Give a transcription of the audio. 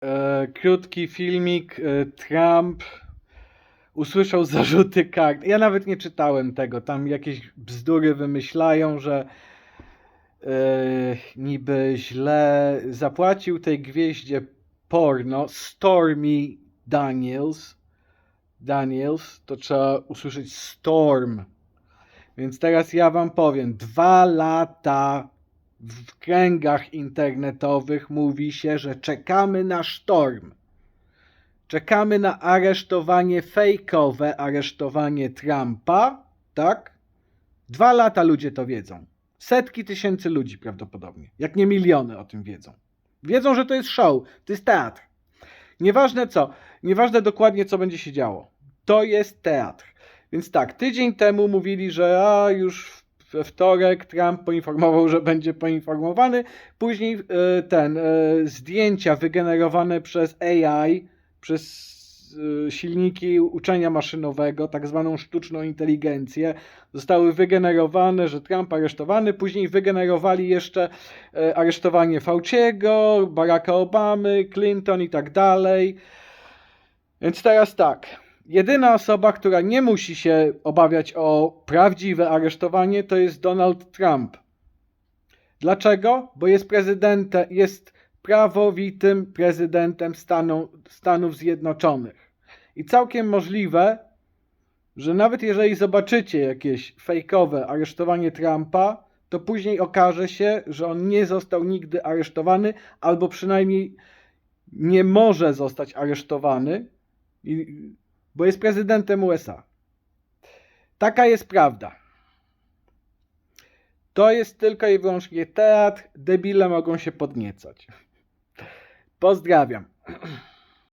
e, krótki filmik. E, Trump usłyszał zarzuty kart. Ja nawet nie czytałem tego. Tam jakieś bzdury wymyślają, że e, niby źle zapłacił tej gwieździe porno Stormy Daniels. Daniels, to trzeba usłyszeć Storm. Więc teraz ja wam powiem, dwa lata w kręgach internetowych mówi się, że czekamy na sztorm. Czekamy na aresztowanie fejkowe, aresztowanie Trumpa, tak? Dwa lata ludzie to wiedzą. Setki tysięcy ludzi prawdopodobnie, jak nie miliony o tym wiedzą. Wiedzą, że to jest show, to jest teatr. Nieważne co, nieważne dokładnie co będzie się działo. To jest teatr. Więc tak, tydzień temu mówili, że a już we wtorek Trump poinformował, że będzie poinformowany. Później e, ten e, zdjęcia wygenerowane przez AI, przez e, silniki uczenia maszynowego, tak zwaną sztuczną inteligencję, zostały wygenerowane, że Trump aresztowany. Później wygenerowali jeszcze aresztowanie Fauciego, Baracka Obamy, Clinton i tak dalej. Więc teraz tak. Jedyna osoba, która nie musi się obawiać o prawdziwe aresztowanie, to jest Donald Trump. Dlaczego? Bo jest prezydentem, jest prawowitym prezydentem Stanu, Stanów Zjednoczonych. I całkiem możliwe, że nawet jeżeli zobaczycie jakieś fejkowe aresztowanie Trumpa, to później okaże się, że on nie został nigdy aresztowany, albo przynajmniej nie może zostać aresztowany, i- bo jest prezydentem USA. Taka jest prawda. To jest tylko i wyłącznie teatr, debile mogą się podniecać. Pozdrawiam.